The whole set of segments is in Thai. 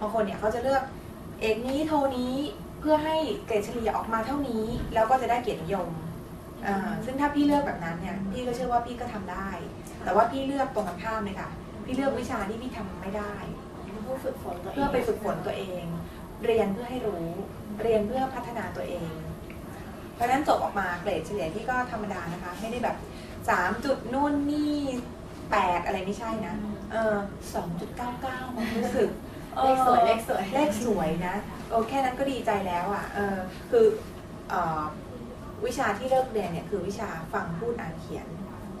บางคนเนี่ยเขาจะเลือกเอกนี้โทนี้เพื่อให้เกรดเฉลี่ยออกมาเท่านี้ แล้วก็จะได้เกียรตินิยมอ่าซึ่งถ้าพี่เลือกแบบนั้นเนี่ยพี่ก็เชื่อว่าพี่ก็ทำได้ แต่ว่าพี่เลือกตรงกันข้ามเลยค่ะ พี่เลือกวิชาที่พี่ทำไม่ได้เพื่อฝึกฝนตัวเองเพื่อไปฝึกฝนตัวเอง เรียนเพื่อให้รู้ เรียนเพื่อพัฒนาตัวเอง เพราะฉะนั้นจบออกมาเกรดเฉลี่ยที่ก็ธรรมดานะคะ ไม่ได้แบบสามจุดนู่นนี่แปดอะไรไม่ใช่นะเออสองจุดเก้าเก้าความรู้สึก เลขสวยเลขสวยเลขสวยนะโอแค่นั้นก็ดีใจแล้วอะเออคือเอ่อวิชาที่เลิกเรียนเนี่ยคือวิชาฟังพูดอ่านเขียน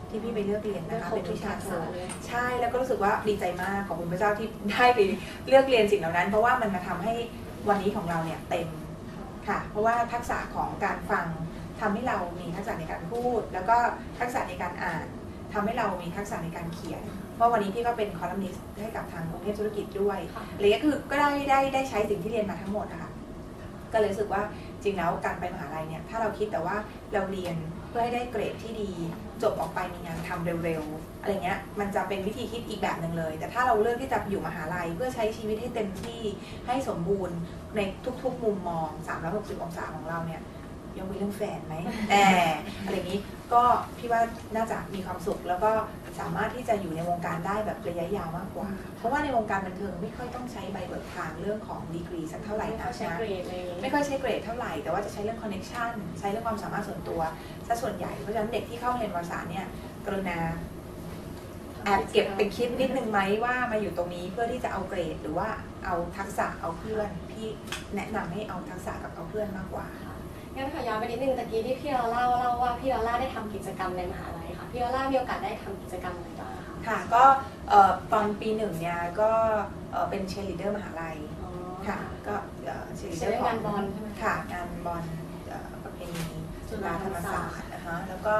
ที่พี่ไปเลือกเรียนนะคะเป็นวิชาโทเลยใช่แล้วก็รู้สึกว่าดีใจมากขอบคุณพระเจ้าที่ได้ไปเลือกเรียนสิ่งเหล่านั้น เพราะว่ามันมาทำให้วันนี้ของเราเนี่ยเต็มค่ะเพราะว่าทักษะของการฟังทำให้เรามีทักษะในการพูด แล้วก็ทักษะในการอ่าน ทำให้เรามีทักษะในการเขียน เพราะวันนี้พี่ก็เป็นคอลัมนิสต์ให้กับทางกรุงเทพธุรกิจด้วยค่ะอะไรเงี้ยคือก็ได้ได้ได้ใช้สิ่งที่เรียนมาทั้งหมดอะค่ะก็เลยรู้สึกว่าจริงแล้วการไปมหาลัยเนี่ยถ้าเราคิดแต่ว่าเราเรียนเพื่อให้ได้เกรดที่ดี จบออกไปมีงานทำเร็วๆอะไรเงี้ยมันจะเป็นวิธีคิดอีกแบบหนึ่งเลย แต่ถ้าเราเลือกที่จะอยู่มหาลัยเพื่อใช้ชีวิตให้เต็มที่ให้สมบูรณ์ในทุกๆ มุมมอง 360 องศาของเราเนี่ย ยกเว้นเรื่องแฟนไหมแอบอะไรอย่างนี้ก็พี่ว่าน่าจะมีความสุขแล้วก็สามารถที่จะอยู่ในวงการได้แบบระยะยาวมากกว่า เพราะว่าในวงการบันเทิงไม่ค่อยต้องใช้ใบเบิกทางเรื่องของดีกรีสักเท่าไหร่ไม่นะเข้าใช้นะเกรดอะไรอย่างงี้ไม่ค่อยใช้เกรดเท่าไหร่แต่ว่าจะใช้เรื่องคอนเน็ชันใช้เรื่องความสามารถส่วนตัวซะส่วนใหญ่เพราะฉะนั้นเด็กที่เข้าเรียนวารสารเนี่ยกรุณาแอบเก็บเป็นคิดนิดนึงไหมว่ามาอยู่ตรงนี้เพื่อที่จะเอาเกรดหรือว่าเอาทักษะเอาเพื่อนพี่แนะนำให้เอาทักษะกับเอาเพื่อนมากกว่า งั้นขอย้อนไปนิดนึงตะกี้ที่พี่ลาล่าเล่าว่าพี่ลาล่าได้ทำกิจกรรมในมหาลัยค่ะพี่ลาล่ามีโอกาสได้ทำกิจกรรมอะไรบ้างคะค่ะก็เอ่อตอนปีหนึ่งเนี่ยก็เอ่อเป็นเชลิเดอร์มหาลัยอ๋อค่ะก็เชลิเดใช้อร์เรื่องของงานบอลใช่ไหมค่ะงานบอลเอ่อประเพณีจุจุฬาฬาธธรรรรมมศาศาสสตตร์ร์นะคะแล้วก็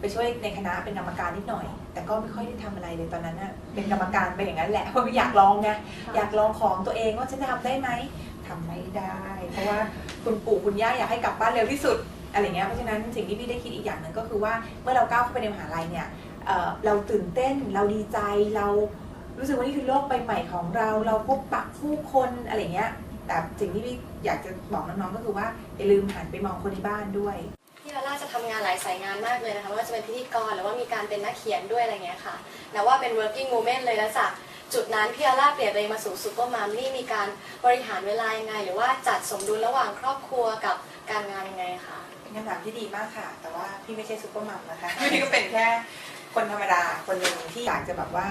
ไปช่วยในคณะเป็นกรรมการนิดหน่อย แต่ก็ไม่ค่อยได้ทำอะไรเลยตอนนั้นน่ะเป็นกรรมการไปอย่างนั้นแหละเพราะว่าอยากลองไงอยากลองของตัวเองว่าฉันจะทำได้ไหมทำไม่ได้ เพราะว่า คุณปู่คุณย่าอยากให้กลับบ้านเร็วที่สุดอะไรเงี้ยเพราะฉะนั้นสิ่งที่พี่ได้คิดอีกอย่างหนึ่งก็คือว่าเมื่อเราก้าวเข้าไปในมหาลัยเนี่ยเเราตื่นเต้นเราดีใจเรารู้สึกว่านี่คือโลกใบใหม่ของเรา เราพบปะผู้คนอะไรเงี้ยแต่สิ่งที่พี่อยากจะบอกน้องๆก็คือว่าอย่าลืมหันไปมองคนในบ้านด้วยพี่ลาล่าจะทำงานหลายสายงานมากเลยนะคะว่าจะเป็นพิธีกรหรือว่ามีการเป็นนักเขียนด้วยอะไรเงี้ยค่ะแต่ว่าเป็น working woman เลยแล้วจาก จุดนั้นพี่ลาล่าเปลี่ยนตัวเองมาสู่ซูเปอร์มัมนี่มีการบริหารเวลายังไง หรือว่าจัดสมดุลระหว่างครอบครัวกับการงานยังไงคะเป็นคำถามที่ดีมากค่ะ แต่ว่าพี่ไม่ใช่ซุปเปอร์มัมนะคะพี่ก็เป็นแค่คนธรรมดาคนหนึ่งที่อยากจะแบบว่า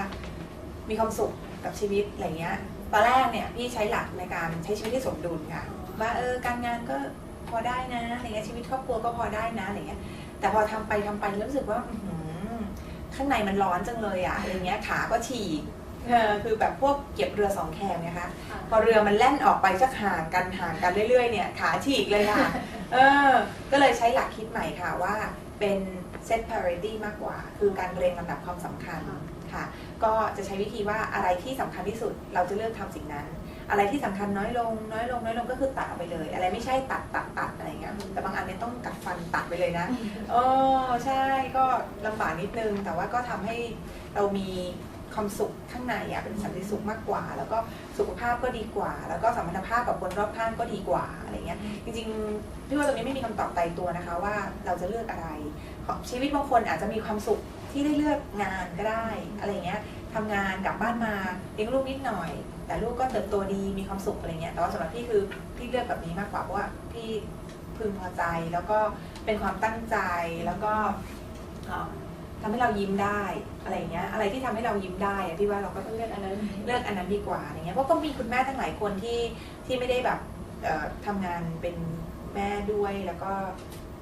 มีความสุขกับชีวิตอะไรเงี้ยตอนแรกเนี่ยพี่ใช้หลักในการใช้ชีวิตที่สมดุลค่ะว่าเออการงานก็พอได้นะอะไรเงี้ยชีวิตครอบครัวก็พอได้นะอะไรเงี้ยแต่พอทำไปทำไปรู้สึกว่าอื้อหือข้างในมันร้อนจังเลยอะอะไรเงี้ยขาก็ฉีก เออคือแบบพวกเก็บเรือสองแคมนะคะพอเรือมันแล่นออกไปสักห่างกันห่างกันเรื่อยๆเนี่ยขาฉีกเลยค่ะ เออ ก็เลยใช้หลักคิดใหม่ค่ะว่าเป็น set priority มากกว่า คือการเรียงลำดับความสำคัญค่ะ ก็จะใช้วิธีว่าอะไรที่สำคัญที่สุดเราจะเลือกทำสิ่งนั้น อะไรที่สำคัญน้อยลง น้อยลงน้อยลงก็คือตัดออกไปเลย อะไรไม่ใช่ตัดตัดตัดอะไรเงี้ย แต่บางอันเนี่ยต้องกัดฟันตัดไปเลยนะโอ้ใช่ก็ลำบากนิดนึง แต่ว่าก็ทำให้เรามี ความสุขข้างในอะเป็นสันติสุขมากกว่า แล้วก็สุขภาพก็ดีกว่า แล้วก็สัมพันธภาพกับคนรอบข้างก็ดีกว่าอะไรเงี้ยจริงๆพี่ว่าตรงนี้ไม่มีคำตอบตายตัวนะคะ ว่าเราจะเลือกอะไรชีวิตบางคนอาจจะมีความสุขที่ได้เลือกงานก็ได้อะไรเงี้ยทำงานกลับบ้านมาเลี้ยงลูกนิดหน่อย แต่ลูกก็เติบโตดีมีความสุขอะไรเงี้ยแต่ว่าสำหรับพี่คือพี่เลือกแบบนี้มากกว่าเพราะว่าพี่พึงพอใจแล้วก็เป็นความตั้งใจแล้วก็ ทำให้เรายิ้มได้อะไรเงี้ยอะไรที่ทำให้เรายิ้มได้อะพี่ว่าเราก็เลือกอันนั้นเลือกอันนั้นดีกว่าอย่างเงี้ยเพราะก็มีคุณแม่ทั้งหลายคนที่ที่ไม่ได้แบบเอ่อทำงานเป็นแม่ด้วยแล้วก็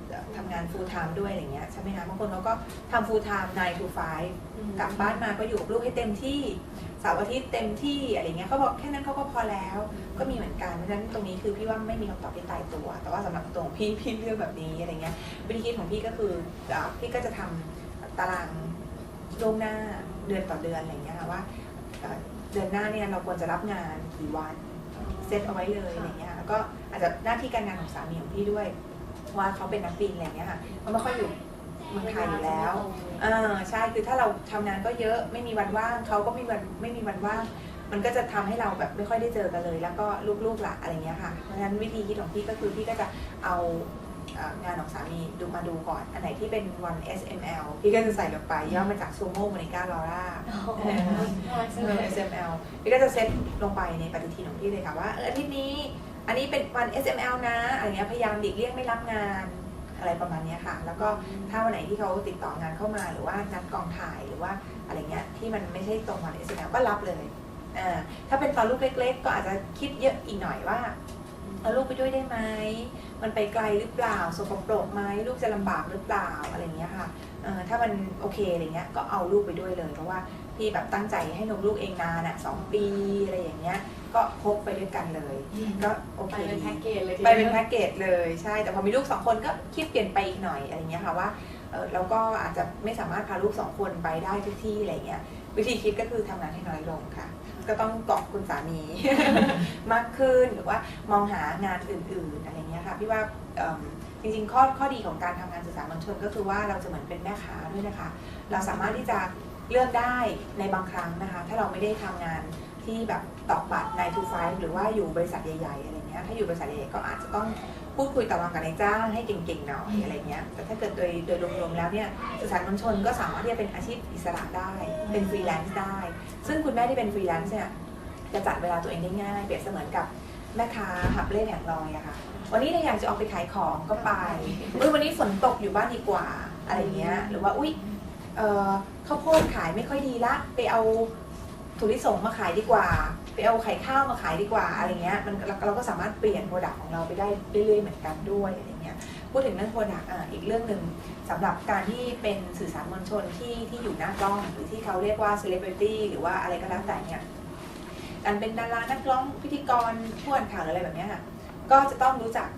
เอ่อทำงาน full time ด้วยอะไรเงี้ยใช่ไหมคะบางคนเขาก็ทำ full time 9 to 5กลับบ้านมาก็อยู่กับลูกให้เต็มที่เสาร์อาทิตย์เต็มที่อะไรเงี้ยเขาบอกแค่นั้นเขาก็พอแล้ว ก็มีเหมือนกันเพราะฉะนั้นตรงนี้คือพี่ว่าไม่มีคำตอบที่ตายตัว แต่ว่าสำหรับตัวของพี่พี่เลือกแบบนี้อะไรเงี้ยวิธีคิดของพี่ก็คือเอ่อพี่ก็จะทำ ตารางล่วงหน้าเดือนต่อเดือนอะไรเงี้ยค่ะว่าเดือนหน้าเนี่ยเราควรจะรับงานกี่วันเซตเอาไว้เลยอะไรเงี้ยแล้วก็อาจจะหน้าที่การงานของสามีของพี่ด้วย ว่าเขาเป็นนักบินอะไรเงี้ยค่ะเขาไม่ค่อยอยู่เมืองไทยอยู่แล้วเออใช่คือถ้าเราทำงานก็เยอะไม่มีวันว่างเขาก็ไม่มีวันไม่มีวันว่างมันก็จะทำให้เราแบบไม่ค่อยได้เจอกันเลย แล้วก็ลูกๆหละอะไรเงี้ยค่ะเพราะฉะนั้นวิธีคิดของพี่ก็คือพี่ก็จะเอา งานของสามีดูมาดูก่อน อันไหนที่เป็นวัน SML พี่ก็จะใส่ลงไปย่อมาจาก Sumo Monica Laura โอ้โหเออน่ารักจังเลย SML พี่ก็จะเซตลงไปในปฏิทินของพี่เลยค่ะว่าเอออาทิตย์นี้ อันนี้เป็นวัน SML นะอะไรเงี้ยพยายามหลีกเลี่ยงไม่รับงานอะไรประมาณเนี้ยค่ะ แล้วก็ถ้าวันไหนที่เขาติดต่องานเข้ามาหรือว่านัดกองถ่ายหรือว่าอะไรเงี้ยที่มันไม่ใช่ตรงวัน SML ก็รับเลยอ่าถ้าเป็นตอนลูกเล็ก ๆ ก็อาจจะคิดเยอะอีกหน่อยว่าเอาลูกไปด้วยได้ไหม มันไปไกลหรือเปล่าสกปรกไหมลูกจะลำบากหรือเปล่าอะไรเงี้ยค่ะเออถ้ามันโอเคอะไรเงี้ยก็เอาลูกไปด้วยเลย เพราะว่าพี่แบบตั้งใจให้นมลูกเองนานอะสองปีอะไรอย่างเงี้ยก็พกไปด้วยกันเลย ก็โอไปเคเป็นดีแพ็กเกจเลยทีไปดียวเป็นแพ็กเกจเลยใช่ แต่พอมีลูกสองคนก็คิดเปลี่ยนไปอีกหน่อยอะไรเงี้ยค่ะว่าเออเราก็อาจจะไม่สามารถพาลูกสองคนไปได้ทุกที่อะไรเงี้ยวิธีคิดก็คือทำงานให้น้อยลงค่ะ ก็ต้องเกาะคุณสามี มากขึ้นหรือว่ามองหางานอื่นๆอะไรเงี้ยค่ะพี่ว่าจริงๆข้อข้อดีของการทำงานสื่อสารมวลชนก็คือว่าเราจะเหมือนเป็นแม่ค้าด้วยนะคะ เราสามารถที่จะเลือกได้ในบางครั้งนะคะ ถ้าเราไม่ได้ทำงานที่แบบตอกบัตรในทูไฟหรือว่าอยู่บริษัทใหญ่ๆอะไรเงี้ยถ้าอยู่บริษัทใหญ่ๆก็อาจจะต้อง พูดคุยต่อรองกับนายจ้างให้เก่งๆหน่อยอะไรเงี้ย แต่ถ้าเกิดโดยโดยรวมๆแล้วเนี่ยสื่อสารมวลชนก็สามารถที่จะเป็นอาชีพอิสระได้ เป็นฟรีแลนซ์ได้ ซึ่งคุณแม่ที่เป็นฟรีแลนซ์เนี่ยจะจัดเวลาตัวเองได้ง่าย เปรียบเสมือนกับแม่ค้าหับเล่แผงลอยอะค่ะ วันนี้เราอยากจะออกไปขายของก็ไปอุ้ยวันนี้ฝนตกอยู่บ้านดีกว่าอะไรเงี้ย หรือว่าอุ้ยเอ่อข้าวโพดขายไม่ค่อยดีละ ไปเอา ถั่วลิสงมาขายดีกว่า ไปเอาไข่ข้าวมาขายดีกว่าอะไรเงี้ยมันเราเราก็สามารถเปลี่ยนโปรดักต์ของเราไปได้เรื่อยๆเหมือนกันด้วยอะไรเงี้ยพูดถึงเรื่องโปรดักต์อะอีกเรื่องหนึ่งสำหรับการที่เป็นสื่อสารมวลชนที่ที่อยู่หน้ากล้อง หรือที่เขาเรียกว่าเซเลบริตี้หรือว่าอะไรก็แล้วแต่เนี่ยการเป็นดารานักร้องพิธีกรผู้อ่านข่าวหรืออะไรแบบเนี้ยค่ะก็จะต้องรู้จัก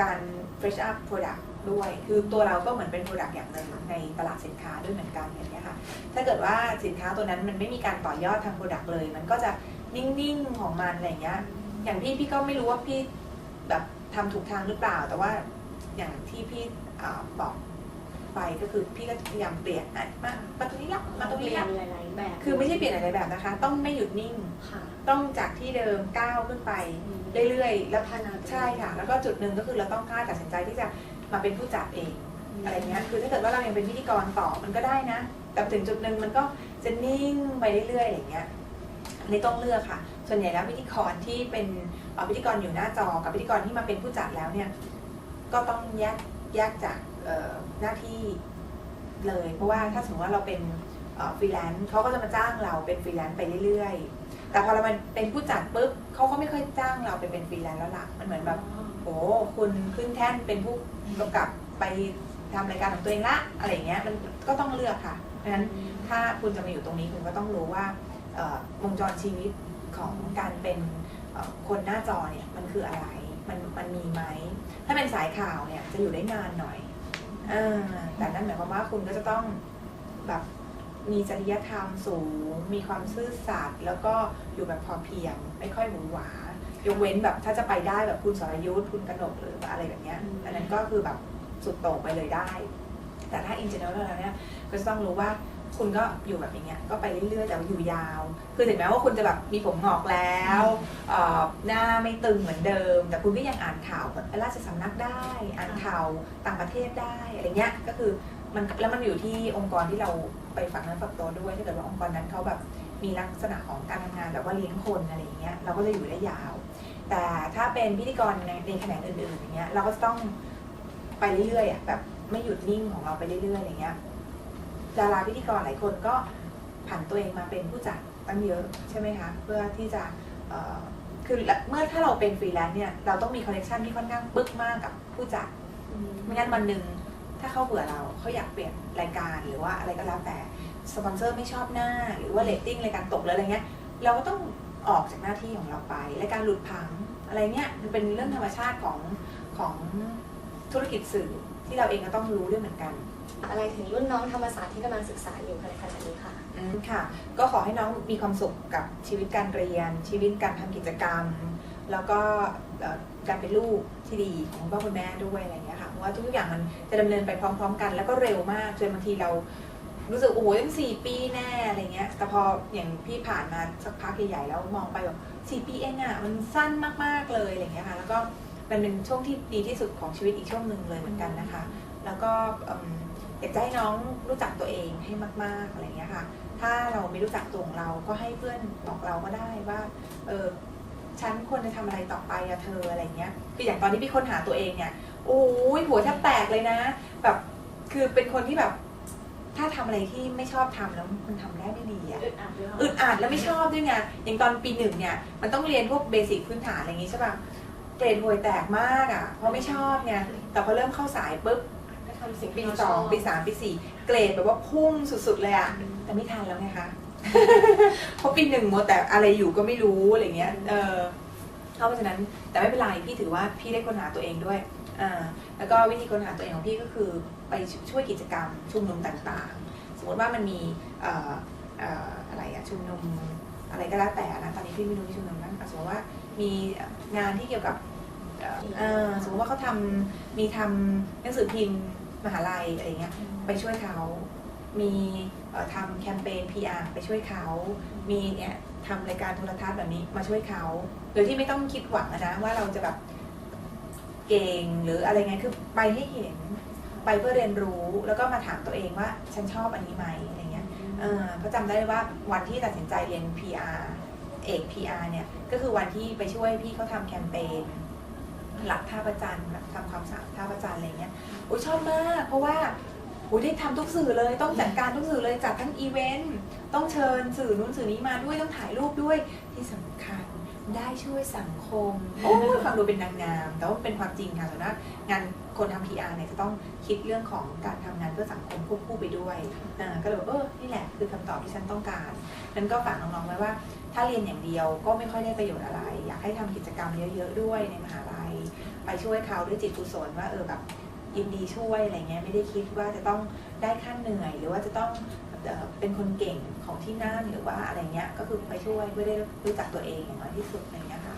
การ fresh up product ด้วย คือตัวเราก็เหมือนเป็น product อย่างหนึ่งในตลาดสินค้าด้วยเหมือนกันอย่างเงี้ยค่ะ ถ้าเกิดว่าสินค้าตัวนั้นมันไม่มีการต่อยอดทาง product เลย มันก็จะนิ่งๆของมันอะไรเงี้ย อย่างพี่พี่ก็ไม่รู้ว่าพี่แบบทำถูกทางหรือเปล่า แต่ว่าอย่างที่พี่อบอก ไปก็คือพี่ก็พยายามเปลี่ยนอะมามาตรงนี้ละมาตรงเปนี้ลี่ยนละหลายๆแบบคือไม่ใช่เปลี่ยนอะไรแบบนะคะ ต้องไม่หยุดนิ่ง ค่ะต้องจากที่เดิมก้าวขึ้นไป เรื่อยๆ แล้วพัฒนาตัวเองใช่ค่ะ แล้วก็จุดหนึ่งก็คือเราต้องกล้าตัดสินใจที่จะมาเป็นผู้จัดเองอะไรเงี้ย คือถ้าเกิดว่าเรายังเป็นพิธีกรต่อมันก็ได้นะ แต่ถึงจุดหนึ่งมันก็จะนิ่งไปเรื่อยๆอะไรเงี้ยอันนี้ต้องเลือกค่ะ ส่วนใหญ่แล้วพิธีกรที่เป็นเอ่อพิธีกรอยู่หน้าจอ กับพิธีกรที่มาเป็นผู้จัดแล้วเนี่ย ก็ต้องแยกแยกจากเอ่อ หน้าที่เลย เพราะว่าถ้าสมมติว่าเราเป็นฟรีแลนซ์เขาก็จะมาจ้างเราเป็นฟรีแลนซ์ไปเรื่อยๆ แต่พอเรามันเป็นผู้จัดปุ๊บเขาก็ไม่ค่อยจ้างเราไปเป็นฟรีแลนซ์แล้วล่ะมันเหมือนแบบโอ้คุณขึ้นแท่นเป็นผู้กำกับไปทำรายการของตัวเองละอะไรอย่างเงี้ยมันก็ต้องเลือกค่ะเพราะฉะนั้นถ้าคุณจะมาอยู่ตรงนี้คุณก็ต้องรู้ว่าเอ่อวงจรชีวิตของการเป็นเอ่อคนหน้าจอเนี่ยมันคืออะไร มันมันมีไหม ถ้าเป็นสายข่าวเนี่ยจะอยู่ได้นานหน่อยเออแต่นั่นหมายความว่าคุณก็จะต้องแบบมีจริยธรรมสูง มีความซื่อสัตย์แล้วก็อยู่แบบพอเพียง ไม่ค่อยหวือหวายกเว้นแบบถ้าจะไปได้แบบคุณสรยุทธ์คุณกนกหรืออะไรแบบเนี้ยอืมอันนั้นก็คือแบบสุดโต่งไปเลยได้ แต่ถ้า in general แล้วเนี่ยก็จะต้องรู้ว่า คุณก็อยู่แบบอย่างเงี้ยก็ไปเรื่อยๆแต่ว่าอยู่ยาว คือถึงแม้ว่าคุณจะแบบมีผมงอกแล้วหน้าไม่ตึงเหมือนเดิม แต่คุณก็ยังอ่านข่าวแบบราชสำนักได้ อ่านข่าวต่างประเทศได้อะไรเงี้ยก็คือมันแล้วมันอยู่ที่องค์กรที่เราไปฝักนั้นฝักตัวด้วยถ้าเกิดว่าองค์กรนั้นเขาแบบมีลักษณะของการทำงานแบบว่าเลี้ยงคนอะไรเงี้ยเราก็จะอยู่ได้ยาว แต่ถ้าเป็นพิธีกรในในแขนงอื่นๆอย่างเงี้ยเราก็จะต้องไปเรื่อยๆอะแบบไม่หยุดนิ่งของเราไปเรื่อยๆอย่างเงี้ย ดาราพิธีกรหลายคนก็ผันตัวเองมาเป็นผู้จัดตั้งเยอะใช่ไหมคะเพื่อที่จะคือเมื่อถ้าเราเป็นฟรีแลนซ์เนี่ยเราต้องมีคอนเนคชันที่ค่อนข้างปึ๊กมากกับผู้จัดไม่งั้นวันหนึ่งถ้าเขาเบื่อเราเขาอยากเปลี่ยนรายการหรือว่าอะไรก็แล้วแต่สปอนเซอร์ไม่ชอบหน้า หรือว่าเรตติ้งรายการตกหรืออะไรเงี้ยเราก็ต้องออกจากหน้าที่ของเราไปรายการหลุดพังอะไรเงี้ยมันเป็นเรื่องธรรมชาติของของธุรกิจสื่อที่เราเองก็ต้องรู้ด้วยเหมือนกัน อะไรถึงรุ่นน้องธรรมศาสตร์ที่กำลังศึกษาอยู่ในขณะนี้ค่ะอืมค่ะ ก็ขอให้น้องมีความสุขกับชีวิตการเรียน ชีวิตการทำกิจกรรม แล้วก็การเป็นลูกที่ดีของพ่อคุณแม่ด้วยอะไรอย่างเงี้ยค่ะเพราะว่าทุกอย่างมันจะดำเนินไปพร้อม ๆ กัน แล้วก็เร็วมากจนบางทีเรารู้สึกโอ้โหตั้งสี่ปีแน่อะไรเงี้ย แต่พออย่างพี่ผ่านมาสักพักใหญ่ๆแล้วมองไปแบบสี่ปีเองอะมันสั้นมากๆเลยอะไรเงี้ยค่ะ แล้วก็มันเป็นช่วงที่ดีที่สุดของชีวิตอีกช่วงหนึ่งเลยเหมือนกันนะคะ แล้วก็ อิ่มอยากจะให้น้องรู้จักตัวเองให้มาก ๆอะไรเงี้ยค่ะ ถ้าเราไม่รู้จักตัวของเราก็ให้เพื่อนบอกเราก็ได้ว่า เออฉันควรจะทำอะไรต่อไปอะเธออะไรเงี้ย คืออย่างตอนที่พี่ค้นหาตัวเองเนี่ยโอ้ยหัวแทบแตกเลยนะ แบบคือเป็นคนที่แบบ ถ้าทำอะไรที่ไม่ชอบทำแล้วมันทำได้ไม่ดีอะอึดอัดด้วยอึดอัดแล้วไม่ชอบด้วยไงอย่างตอนปีหนึ่งเนี่ย มันต้องเรียนพวกเบสิกพื้นฐานอะไรอย่างงี้ใช่ป่ะเกรดห่วยแตกมากอะเพราะไม่ชอบไงแต่พอเริ่มเข้าสายปุ๊บได้ ทำสิ่งปีที่เราสชอองบปีสามปีสี่เกรดแบบว่าพุ่งสุดๆเลยอะแต่ไม่ทันแล้วไงคะเพราะปีหนึ่งมัวแต่อะไรอยู่ก็ไม่รู้อะไรเงี้ยเออเพราะฉะนั้นแต่ไม่เป็นไรพี่ถือว่าพี่ได้ค้นหาตัวเองด้วยอ่าแล้วก็วิธีค้นหาตัวเองของพี่ก็คือไปช่วยกิจกรรมชุมนุมต่างๆ สมมติว่ามันมีเอ่อเอ่ออะไรอะชุมนุมอะไรก็แล้วแต่นะตอนนี้พี่ไม่รู้ที่ชุมนุมนั้นสมมติว่ามีงานที่เกี่ยวกับ เอ่อเอ่อสมมติว่าเขาทำมีทำหนังสือพิมพ์ มหาลัยอะไรเงี้ยไปช่วยเขามีเอ่อทำแคมเปญ PR ไปช่วยเขา มีเนี่ยทำรายการโทรทัศน์แบบนี้มาช่วยเขา โดยที่ไม่ต้องคิดหวังอะนะว่าเราจะแบบเก่งหรืออะไรไงคือไปให้เห็นไปเพื่อเรียนรู้แล้วก็มาถามตัวเองว่าฉันชอบอันนี้ไหมอะไรเงี้ยเออเพราะจำได้ว่าวันที่ตัดสินใจเรียน PR เอก PR เนี่ยก็คือวันที่ไปช่วยพี่เขาทำแคมเปญ หลักท่าประจันทร์แบบทำความสะอาดท่าประจันทร์อะไรเงี้ยโอ้ยชอบมากเพราะว่าโอ้ยได้ทำทุกสื่อเลยต้องจัดการทุกสื่อเลยจัดทั้งอีเวนต์ต้องเชิญสื่อนู้นสื่อนี้มาด้วยต้องถ่ายรูปด้วยที่สำคัญได้ช่วยสังคมโอ้ยฟังดูเป็นนางงาม แต่ว่าเป็นความจริงค่ะแต่ว่างานคนทำ PR เนี่ยจะต้องคิดเรื่องของการทำงานเพื่อสังคมควบคู่ไปด้วยอ่าก็เลยบอกเออนี่แหละคือคำตอบที่ฉันต้องการ นั้นก็ฝากน้องๆไว้ว่า ถ้าเรียนอย่างเดียวก็ไม่ค่อยได้ประโยชน์อะไร อยากให้ทำกิจกรรมเยอะ ๆ ด้วยในมหาลัย ไปช่วยเขาด้วยจิตกุศลว่าเออแบบยินดีช่วยอะไรเงี้ยไม่ได้คิดว่าจะต้องได้ค่าเหนื่อย หรือว่าจะต้องเอ่อเป็นคนเก่งของที่นั่นหรือว่าอะไรเงี้ยก็คือไปช่วยเพื่อได้รู้จักตัวเองอย่างน้อยที่สุดอะไรเงี้ยค่ะ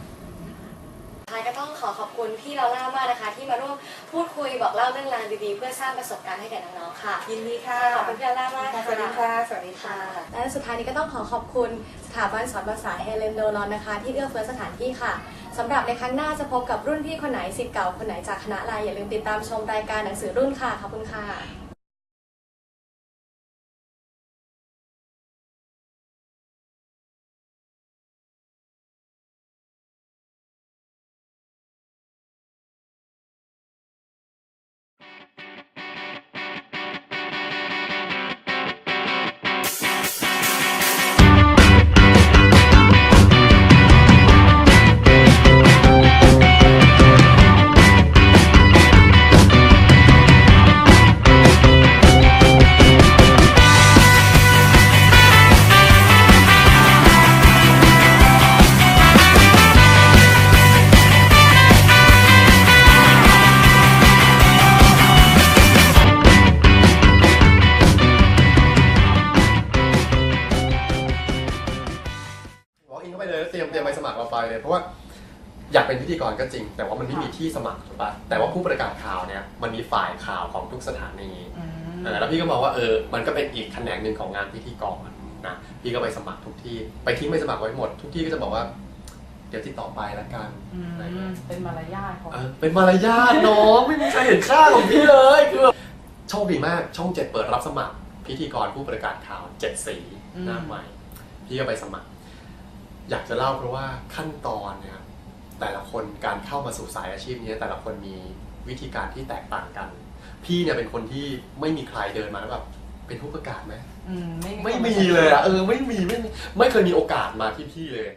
ท้ายก็ต้องขอขอบคุณพี่ลาล่ามากนะคะ ที่มาร่วมพูดคุยบอกเล่าเรื่องราวดีๆ เพื่อสร้างประสบการณ์ให้แก่น้องๆค่ะ ยินดีค่ะขอบคุณพี่ลาล่ามากสวัสดีค่ะค่ะสวัสดีค่ะค่ะและสุดท้ายนี้ก็ต้องขอขอบคุณสถาบันสอนภาษาเฮเลนโดรอนนะคะ ที่เอื้อเฟื้อสถานที่ค่ะ สำหรับในครั้งหน้าจะพบกับรุ่นพี่คนไหนสิทธิ์เก่าคนไหนจากคณะอะไรอย่าลืมติดตามชมรายการหนังสือรุ่นค่ะขอบคุณค่ะ กเป็นพิธีกรก็จริง แต่ว่ามันไม่มีที่สมัครถูกปะแต่ว่าผู้ประกาศข่าวเนี่ยมันมีฝ่ายข่าวของทุกสถานีเออแล้วพี่ก็มองว่าเออมันก็เป็นอีกแขนงหนึ่งของงานพิธีกรนะพี่ก็ไปสมัครทุกที่ไปทิ้งใบสมัครไว้หมด ทุกที่ก็จะบอกว่า เดี๋ยวติดต่อไปละกันอืมอะไรเงี้ยเป็นมารยาทของเออเป็นมารยาทน้องไม่มีใครเห็นค่าของพี่เลยคือแบบโชคดีมากช่องเจ็ดเปิดรับสมัคร พิธีกรผู้ประกาศข่าวเจ็ดสีอืมหน้าใหม่ พี่ก็ไปสมัคร อยากจะเล่าเพราะว่าขั้นตอนเนี่ยครับ แต่ละคนการเข้ามาสู่สายอาชีพนี้ แต่ละคนมีวิธีการที่แตกต่างกัน พี่เนี่ยเป็นคนที่ไม่มีใครเดินมาแล้วแบบเป็นผู้ประกาศไหมอืมไม่ไม่มีเลยอะเออไม่มีไม่มีไม่เคยมีโอกาสมาที่พี่เลย